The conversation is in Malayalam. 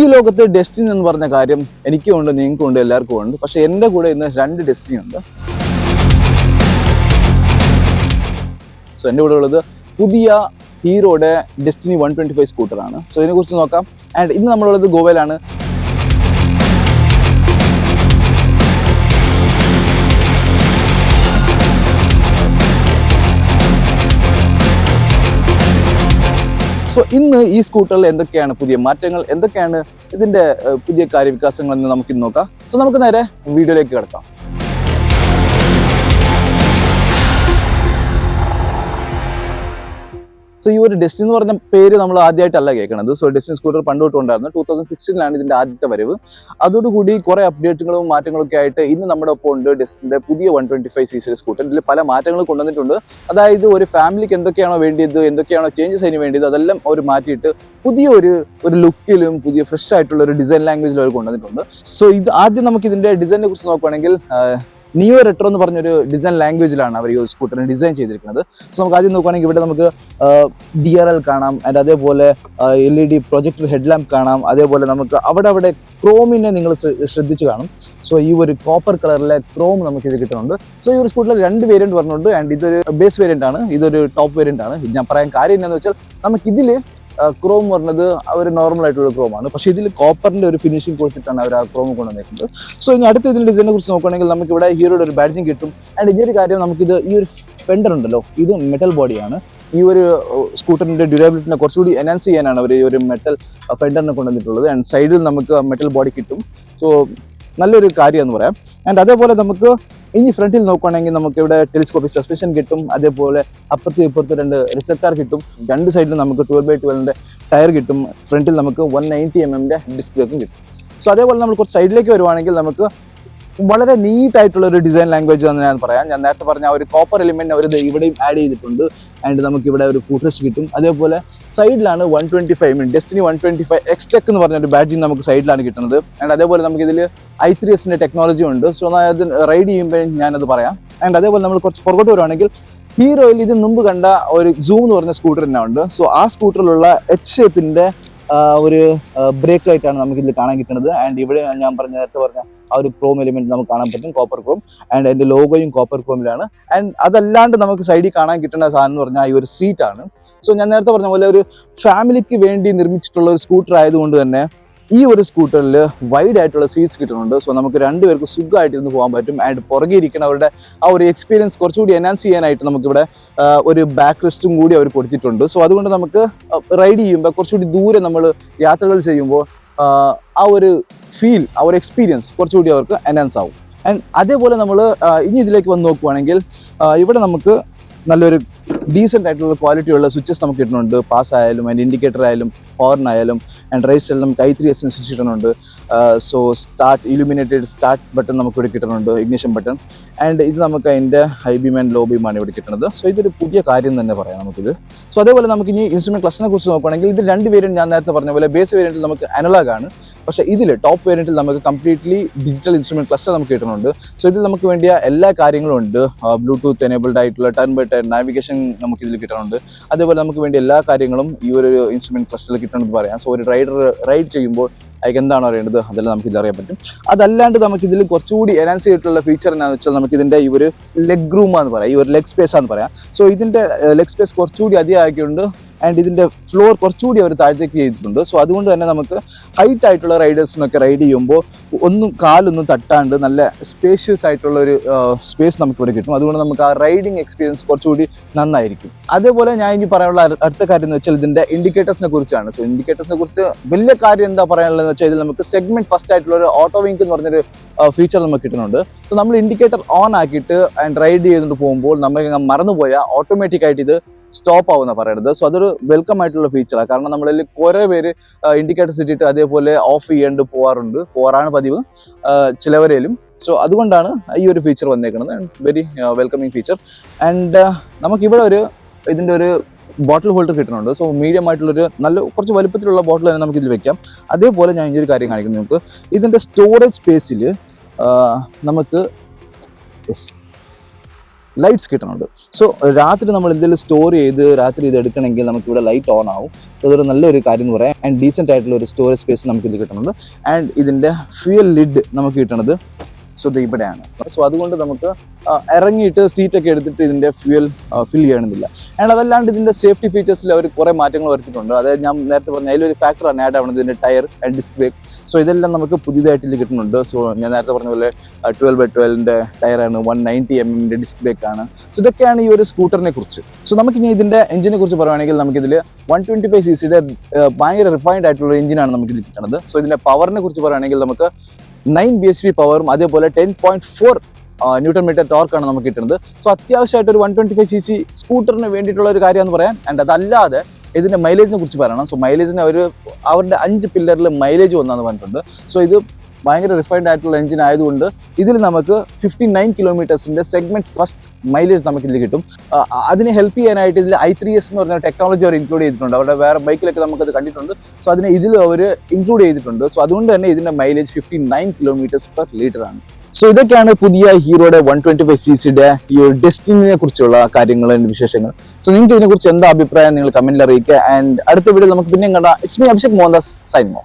ഈ ലോകത്തെ ഡെസ്റ്റിനി എന്ന് പറഞ്ഞ കാര്യം എനിക്കും ഉണ്ട് നിങ്ങൾക്കും ഉണ്ട് എല്ലാവർക്കും ഉണ്ട്. പക്ഷെ എന്റെ കൂടെ ഇന്ന് രണ്ട് ഡെസ്റ്റിനി ഉണ്ട്. സോ എന്റെ കൂടെ ഉള്ളത് പുതിയ ഹീറോയുടെ ഡെസ്റ്റിനി വൺ ട്വന്റി ഫൈവ് സ്കൂട്ടറാണ് സോ ഇതിനെക്കുറിച്ച് നോക്കാം. ആൻഡ് ഇന്ന് നമ്മളുള്ളത് ഗോവയിലാണ്. സോ ഇന്ന് ഈ സ്കൂട്ടറിൽ എന്തൊക്കെയാണ് പുതിയ മാറ്റങ്ങൾ? എന്തൊക്കെയാണ് ഇതിന്റെ പുതിയ കാര്യവികാസങ്ങൾ എന്ന് നമുക്ക് ഇന്ന് നോക്കാം. സോ നമുക്ക് നേരെ വീഡിയോയിലേക്ക് കിടക്കാം. സോ ഈ ഒരു ഡെസ്റ്റിൻ എന്ന് പറഞ്ഞ പേര് നമ്മൾ ആദ്യമായിട്ടല്ല കേൾക്കുന്നത് സോ ഡെസ്റ്റിൻ സ്കൂട്ടർ പണ്ട് തൊട്ട് ഉണ്ടായിരുന്നു. ടൂ തൗസൻഡ് സിക്സ്റ്റീനിലാണ് ഇതിന്റെ ആദ്യത്തെ വരവ്. അതോടുകൂടി കുറെ അപ്ഡേറ്റുകളും മാറ്റങ്ങളൊക്കെ ആയിട്ട് ഇന്ന് നമ്മുടെ ഒപ്പം ഉണ്ട് ഡെസ്റ്റിന്റെ പുതിയ one twenty five C scooter ഇതിൽ പല മാറ്റങ്ങളും കൊണ്ടുവന്നിട്ടുണ്ട്. അതായത് ഒരു ഫാമിലിക്ക് എന്തൊക്കെയാണോ വേണ്ടിയത് എന്തൊക്കെയാണോ ചേഞ്ചസ് അതിന് വേണ്ടിയത് അതെല്ലാം അവർ മാറ്റിയിട്ട് പുതിയ ഒരു ഒരു ലുക്കിലും പുതിയ ഫ്രഷ് ആയിട്ടുള്ള ഒരു ഡിസൈൻ ലാംഗ്വേജിലും അവർ കൊണ്ടുവന്നിട്ടുണ്ട്. സോ ഇത് ആദ്യം നമുക്ക് ഇതിന്റെ ഡിസൈനെ കുറിച്ച് നോക്കുകയാണെങ്കിൽ നിയോ റെട്രോ എന്ന് പറഞ്ഞൊരു ഡിസൈൻ ലാംഗ്വേജിലാണ് അവർ ഈ സ്കൂട്ടറിന് ഡിസൈൻ ചെയ്തിരിക്കുന്നത്. സോ നമുക്ക് ആദ്യം നോക്കുകയാണെങ്കിൽ ഇവിടെ നമുക്ക് ഡി ആർ എൽ കാണാം ആൻഡ് അതേപോലെ L E D projector headlamp കാണാം അതേപോലെ നമുക്ക് അവിടെ അവിടെ ക്രോമിനെ നിങ്ങൾ ശ്രദ്ധിച്ച് കാണും. സോ ഈ ഒരു കോപ്പർ കളറിലെ ക്രോം നമുക്ക് ഇത് കിട്ടുന്നുണ്ട്. സോ ഈ ഒരു സ്കൂട്ടറിൽ രണ്ട് വേരിയന്റ് പറഞ്ഞിട്ടുണ്ട് ആൻഡ് ഇതൊരു ബേസ് വേരിയന്റ് ആണ് ഇതൊരു ടോപ്പ് വേരിയന്റ് ആണ്. ഞാൻ പറയാൻ കാര്യം എന്താണെന്ന് വെച്ചാൽ നമുക്ക് ഇതിൽ ക്രോം പറഞ്ഞത് അവർ നോർമൽ ആയിട്ടുള്ള ക്രോം ആണ്. പക്ഷേ ഇതിൽ കോപ്പറിന്റെ ഒരു ഫിനിഷിംഗ് കൊടുത്തിട്ടാണ് അവർ ആ ക്രോം കൊണ്ടുവന്നിരിക്കുന്നത് സോ ഇനി അടുത്ത ഇതിന്റെ ഡിസൈനെ കുറിച്ച് നോക്കുകയാണെങ്കിൽ നമുക്ക് ഇവിടെ ഹീറോയുടെ ഒരു ബാഡ്ജിങ് കിട്ടും. ആൻഡ് ഇതൊരു കാര്യം നമുക്കിത് ഈ ഒരു ഫെൻഡർ ഉണ്ടല്ലോ ഇത് മെറ്റൽ ബോഡിയാണ് ഈ ഒരു സ്കൂട്ടറിന്റെ ഡ്യൂറബിലിറ്റിനെ കുറച്ചുകൂടി എൻഹാൻസ് ചെയ്യാനാണ് അവർ ഈ ഒരു മെറ്റൽ ഫെൻഡറിനെ കൊണ്ടുവന്നിട്ടുള്ളത്. ആൻഡ് സൈഡിൽ നമുക്ക് മെറ്റൽ ബോഡി കിട്ടും. സോ നല്ലൊരു കാര്യം എന്ന് പറയാം. ആൻഡ് അതേപോലെ നമുക്ക് ഇനി ഫ്രണ്ടിൽ നോക്കുകയാണെങ്കിൽ നമുക്ക് ഇവിടെ ടെലിസ്കോപ്പിക് സസ്പെൻഷൻ കിട്ടും അതേപോലെ അപ്പുറത്തും ഇപ്പുറത്തും രണ്ട് റിഫ്ലക്ടർ കിട്ടും രണ്ട് സൈഡിലും നമുക്ക് ട്വൽവ് ബൈ ട്വൽവിന്റെ ടയർ കിട്ടും ഫ്രണ്ടിൽ നമുക്ക് വൺ നയന്റി എം എമ്മിന്റെ ഡിസ്ക് ബ്രേക്കും കിട്ടും. സോ അതേപോലെ നമ്മൾ കുറച്ച് സൈഡിലേക്ക് വരുവാണെങ്കിൽ നമുക്ക് വളരെ നീറ്റ് ആയിട്ടുള്ള ഒരു ഡിസൈൻ ലാംഗ്വേജ് എന്ന് ഞാൻ പറയാം. ഞാൻ നേരത്തെ പറഞ്ഞ ഒരു കോപ്പർ എലിമെന്റ് അവർ ഇവിടെയും ആഡ് ചെയ്തിട്ടുണ്ട്. ആൻഡ് നമുക്ക് ഇവിടെ ഒരു ഫുട്രസ്റ്റ് കിട്ടും. അതേപോലെ സൈഡിലാണ് one twenty five Destiny one twenty five Xtec എന്ന് പറഞ്ഞ ഒരു ബാഡ്ജിങ് നമുക്ക് സൈഡിലാണ് കിട്ടുന്നത്. ആൻഡ് അതേപോലെ നമുക്ക് ഇതിൽ ഐ ത്രീ എസിന്റെ ടെക്നോളജി ഉണ്ട്. സോ അത് റൈഡ് ചെയ്യുമ്പോൾ ഞാനത് പറയാം. ആൻഡ് അതേപോലെ നമ്മൾ കുറച്ച് പുറകോട്ട് വരുവാണെങ്കിൽ ഹീറോയിൽ ഇതിന് മുമ്പ് കണ്ട ഒരു സൂം എന്ന് പറഞ്ഞ സ്കൂട്ടർ തന്നെ ഉണ്ട്. സോ ആ സ്കൂട്ടറിലുള്ള എച്ച് ഷേപ്പിന്റെ ഒരു ബ്രേക്ക് ആയിട്ടാണ് നമുക്ക് ഇതിൽ കാണാൻ കിട്ടുന്നത്. ആൻഡ് ഇവിടെ ഞാൻ പറഞ്ഞ നേരത്തെ പറഞ്ഞ ആ ഒരു ക്രോം എലിമെന്റ് നമുക്ക് കാണാൻ പറ്റും കോപ്പർ ക്രോം ആൻഡ് അതിന്റെ ലോഗോയും കോപ്പർ ക്രോമിലാണ് ആൻഡ് അതല്ലാണ്ട് നമുക്ക് സൈഡിൽ കാണാൻ കിട്ടുന്ന സാധനം എന്ന് പറഞ്ഞാൽ ഈ ഒരു സീറ്റ് ആണ്. സോ ഞാൻ നേരത്തെ പറഞ്ഞ പോലെ ഒരു ഫാമിലിക്ക് വേണ്ടി നിർമ്മിച്ചിട്ടുള്ള ഒരു സ്കൂട്ടർ ആയതുകൊണ്ട് തന്നെ ഈ ഒരു സ്കൂട്ടറിൽ വൈഡ് ആയിട്ടുള്ള സീറ്റ്സ് കിട്ടുന്നുണ്ട്. സോ നമുക്ക് രണ്ടുപേർക്ക് സുഖമായിട്ട് ഇരുന്ന് പോകാൻ പറ്റും. ആൻഡ് പുറകെ ഇരിക്കുന്നവരുടെ ആ ഒരു എക്സ്പീരിയൻസ് കുറച്ചുകൂടി എൻഹാൻസ് ചെയ്യാനായിട്ട് നമുക്കിവിടെ ഒരു ബാക്ക് റിസ്റ്റും കൂടി അവർ കൊടുത്തിട്ടുണ്ട്. സോ അതുകൊണ്ട് നമുക്ക് റൈഡ് ചെയ്യുമ്പോൾ കുറച്ചുകൂടി ദൂരെ നമ്മൾ യാത്രകൾ ചെയ്യുമ്പോൾ ആ ഒരു ഫീൽ ആ ഒരു എക്സ്പീരിയൻസ് കുറച്ചുകൂടി അവർക്ക് എൻഹാൻസ് ആവും. ആൻഡ് അതേപോലെ നമ്മൾ ഇനി ഇതിലേക്ക് വന്ന് നോക്കുവാണെങ്കിൽ ഇവിടെ നമുക്ക് നല്ലൊരു ഡീസെന്റ് ആയിട്ടുള്ള ക്വാളിറ്റി ഉള്ള സ്വിച്ചസ് നമുക്ക് കിട്ടുന്നുണ്ട്. പാസ് ആയാലും അതിന്റെ ഇൻഡിക്കേറ്റർ ആയാലും ഹോർൺ ആയാലും ആൻഡ് റൈസ് ആയാലും നമുക്ക് ഐ ത്രീ എസിന് സ്വിച്ച് കിട്ടുന്നുണ്ട്. So start illuminated start button നമുക്ക് ഇവിടെ കിട്ടുന്നുണ്ട് ഇഗ്നിഷൻ ബട്ടൺ ആൻഡ് ഇത് നമുക്ക് അതിന്റെ ഹൈ ബീം ആൻഡ് ലോ ബീമാണ് ഇവിടെ കിട്ടുന്നത്. സോ ഇതൊരു പുതിയ കാര്യം തന്നെ പറയാം നമുക്കിത്. സോ അതേപോലെ നമുക്ക് ഇനി ഇൻസ്ട്രുമെന്റ് ക്ലസ്റ്ററിനെ കുറിച്ച് നോക്കുകയാണെങ്കിൽ ഇത് രണ്ട് വേരിയന്റ് ഞാൻ നേരത്തെ പറഞ്ഞ പോലെ ബേസ് വേരിയന്റിൽ നമുക്ക് അനലാഗാണ് പക്ഷേ ഇതിൽ ടോപ്പ് വേരിയന്റിൽ നമുക്ക് കംപ്ലീറ്റ്ലി ഡിജിറ്റൽ ഇൻസ്ട്രുമെന്റ് ക്ലസ്റ്റർ നമുക്ക് കിട്ടുന്നുണ്ട്. സോ ഇതിൽ നമുക്ക് വേണ്ടിയ എല്ലാ കാര്യങ്ങളും ഉണ്ട്. ബ്ലൂടൂത്ത് എനേബിൾഡ് ആയിട്ടുള്ള ടേൺ ബൈ ടേൺ നാവിഗേഷൻ നമുക്ക് ഇതിൽ കിട്ടുന്നുണ്ട്. അതേപോലെ നമുക്ക് വേണ്ടി എല്ലാ കാര്യങ്ങളും ഈ ഒരു ഇൻസ്ട്രുമെന്റ് ക്ലസ്റ്ററിൽ കിട്ടണമെന്ന് പറയാം. സോ ഒരു റൈഡർ റൈഡ് ചെയ്യുമ്പോൾ അതിൽ എന്താണ് അറിയേണ്ടത്? അതെല്ലാം നമുക്ക് ഇതിൽ അറിയാൻ പറ്റും. അതല്ലാണ്ട് നമുക്ക് ഇതിൽ കുറച്ചുകൂടി എനാൻസ് ചെയ്തിട്ടുള്ള ഫീച്ചർ എന്നാന്ന് വെച്ചാൽ നമുക്ക് ഇതിന്റെ ഈ ഒരു ലെഗ് റൂം എന്ന് പറയാം. ഈ ഒരു ലെഗ് സ്പേസ് ആണെന്ന് പറയാം. സോ ഇതിന്റെ ലെഗ് സ്പേസ് കുറച്ചുകൂടി അധികം ആക്കിയിട്ടുണ്ട് ആൻഡ് ഇതിന്റെ ഫ്ലോർ കുറച്ചുകൂടി അവർ താഴത്തേക്ക് ചെയ്തിട്ടുണ്ട്. സോ അതുകൊണ്ട് തന്നെ നമുക്ക് ഹൈറ്റ് ആയിട്ടുള്ള റൈഡേഴ്സിനൊക്കെ റൈഡ് ചെയ്യുമ്പോൾ ഒന്നും കാലൊന്നും തട്ടാണ്ട് നല്ല സ്പേഷ്യസ് ആയിട്ടുള്ള ഒരു സ്പേസ് നമുക്ക് ഇവിടെ കിട്ടും. അതുകൊണ്ട് നമുക്ക് ആ റൈഡിങ് എക്സ്പീരിയൻസ് കുറച്ചുകൂടി നന്നായിരിക്കും. അതേപോലെ ഞാൻ ഇനി പറയാനുള്ള അടു- അടുത്ത കാര്യം എന്ന് വെച്ചാൽ ഇതിന്റെ ഇൻഡിക്കേറ്റേഴ്സിനെ കുറിച്ചാണ്. സോ ഇൻഡിക്കേറ്റേഴ്സിനെ കുറിച്ച് വലിയ കാര്യം എന്താ പറയാനുള്ളതെന്ന് വെച്ചാൽ ഇതിൽ നമുക്ക് സെഗ്മെന്റ് ഫസ്റ്റ് ആയിട്ടുള്ള ഒരു ഓട്ടോ വിങ്ക് എന്ന് പറഞ്ഞൊരു ഫീച്ചർ നമുക്ക് കിട്ടുന്നുണ്ട്. സോ നമ്മൾ ഇൻഡിക്കേറ്റർ ഓൺ ആക്കിയിട്ട് ആൻഡ് റൈഡ് ചെയ്തുകൊണ്ട് പോകുമ്പോൾ നമുക്ക് മറന്നുപോയാൽ ഓട്ടോമാറ്റിക് ആയിട്ട് ഇത് സ്റ്റോപ്പ് ആവുന്ന പറയുന്നത് സോ അതൊരു വെൽക്കം ആയിട്ടുള്ള ഫീച്ചറാണ് കാരണം നമ്മളിൽ കുറേ പേര് ഇൻഡിക്കേറ്റേഴ്സ് ഇട്ടിട്ട് അതേപോലെ ഓഫ് ചെയ്യേണ്ടി പോകാറുണ്ട് പോകാറാണ് പതിവ്. ചിലവരേലും. സോ അതുകൊണ്ടാണ് ഈ ഒരു ഫീച്ചർ വന്നേക്കുന്നത് വെരി വെൽക്കമിങ് ഫീച്ചർ ആൻഡ് നമുക്കിവിടെ ഒരു ഇതിന്റെ ഒരു ബോട്ടിൽ ഹോൾഡർ കിട്ടുന്നുണ്ട്. സോ മീഡിയം ആയിട്ടുള്ളൊരു നല്ല കുറച്ച് വലുപ്പത്തിലുള്ള ബോട്ടിൽ തന്നെ നമുക്ക് ഇതിൽ വെക്കാം. അതേപോലെ ഞാൻ ഇതിന്റെ ഒരു കാര്യം കാണിക്കുന്നു. നമുക്ക് ഇതിന്റെ സ്റ്റോറേജ് സ്പേസിൽ നമുക്ക് ലൈറ്റ്സ് കിട്ടുന്നുണ്ട്. സോ രാത്രി നമ്മൾ എന്തെങ്കിലും സ്റ്റോർ ചെയ്ത് രാത്രി ഇത് എടുക്കണമെങ്കിൽ നമുക്ക് ഇവിടെ ലൈറ്റ് ഓൺ ആവും. അതൊരു നല്ലൊരു കാര്യം എന്ന് പറയാം. ആൻഡ് ഡീസെന്റ് ആയിട്ടുള്ള ഒരു സ്റ്റോറേജ് സ്പേസ് നമുക്ക് ഇത് കിട്ടുന്നുണ്ട്. ആൻഡ് ഇതിന്റെ ഫ്യൂൽ ലിഡ് നമുക്ക് കിട്ടുന്നത് സോ ഇവിടെയാണ്. സോ അതുകൊണ്ട് നമുക്ക് ഇറങ്ങിയിട്ട് സീറ്റൊക്കെ എടുത്തിട്ട് ഇതിന്റെ ഫ്യൂൽ ഫിൽ ചെയ്യണമെന്നില്ല. ആൻഡ് അതല്ലാണ്ട് ഇതിന്റെ സേഫ്റ്റി ഫീച്ചേഴ്സിൽ അവർ കുറേ മാറ്റങ്ങൾ വരുത്തിയിട്ടുണ്ട്. അതായത് ഞാൻ നേരത്തെ പറഞ്ഞ അതിലൊരു ഫാക്ടറാണ് ആഡ് ആവുന്നത് ഇതിന്റെ tyre and disc brake so ഇതെല്ലാം നമുക്ക് പുതിയതായിട്ട് കിട്ടുന്നുണ്ട്. സോ ഞാൻ നേരത്തെ പറഞ്ഞ പോലെ ട്വൽവ് ബൈ ട്വൽവിന്റെ ടയറാണ് വൺ നയന്റി എം എമ്മിന്റെ ഡിസ്ക് ബ്രേക്ക് ആണ്. സോ ഇതൊക്കെയാണ് ഈ ഒരു സ്കൂട്ടറിനെ കുറിച്ച്. സോ നമുക്കിനി ഇതിന്റെ എഞ്ചിനെ കുറിച്ച് പറയുകയാണെങ്കിൽ നമുക്കിതിൽ വൺ ട്വന്റി ഫൈവ് സി സിയുടെ ഭയങ്കര റിഫൈൻഡ് ആയിട്ടുള്ള എഞ്ചിനാണ് നമുക്ക് കിട്ടുന്നത് സോ ഇതിന്റെ പവറിനെ കുറിച്ച് പറയുകയാണെങ്കിൽ നമുക്ക് നയൻ ബി എച്ച് പവറും അതേപോലെ ten point four newton metre ടോർക്കാണ് നമുക്ക് കിട്ടുന്നത്. സോ അത്യാവശ്യമായിട്ട് ഒരു one twenty five C C സ്കൂട്ടറിന് വേണ്ടിയിട്ടുള്ള ഒരു കാര്യമെന്ന് പറയാം ആൻഡ് അതല്ലാതെ ഇതിന്റെ മൈലേജിനെ കുറിച്ച് പറയണം. സോ മൈലേജിന് അവർ അവരുടെ അഞ്ച് പില്ലറിൽ മൈലേജ് വന്നാന്ന് പറഞ്ഞിട്ടുണ്ട്. സോ ഇത് ഭയങ്കര റിഫൈൻഡ് ആയിട്ടുള്ള എഞ്ചിൻ ആയതുകൊണ്ട് ഇതിൽ നമുക്ക് ഫിഫ്റ്റി നയൻ കിലോമീറ്റേഴ്സിന്റെ സെഗ്മെന്റ് ഫസ്റ്റ് മൈലേജ് നമുക്ക് ഇതിൽ കിട്ടും. അതിനെ ഹെൽപ്പ് ചെയ്യാനായിട്ട് ഇതിൽ ഐ ത്രീ എസ് എന്ന് പറഞ്ഞ ടെക്നോളജി അവർ ഇൻക്ലൂഡ് ചെയ്തിട്ടുണ്ട്. അവരുടെ വേറെ ബൈക്കിലൊക്കെ നമുക്കത് കണ്ടിട്ടുണ്ട്. സോ അതിനെ ഇതിൽ അവർ ഇൻക്ലൂഡ് ചെയ്തിട്ടുണ്ട്. സോ അതുകൊണ്ട് തന്നെ ഇതിന്റെ mileage fifty nine kilometres per litre ആണ്. സോ ഇതൊക്കെയാണ് പുതിയ ഹീറോയുടെ വൺ ട്വന്റി ഫൈവ് സി സിയുടെ ഈ ഒരു ഡെസ്റ്റിനെ കുറിച്ചുള്ള കാര്യങ്ങൾ വിശേഷങ്ങൾ. സോ നിങ്ങൾക്ക് ഇതിനെക്കുറിച്ച് എന്താ അഭിപ്രായം? നിങ്ങൾ കമന്റിൽ അറിയിക്കുക. ആൻഡ് അടുത്ത വീഡിയോ നമുക്ക് പിന്നെയും കണ്ട. It's me Abhishek Mohandas sign മോ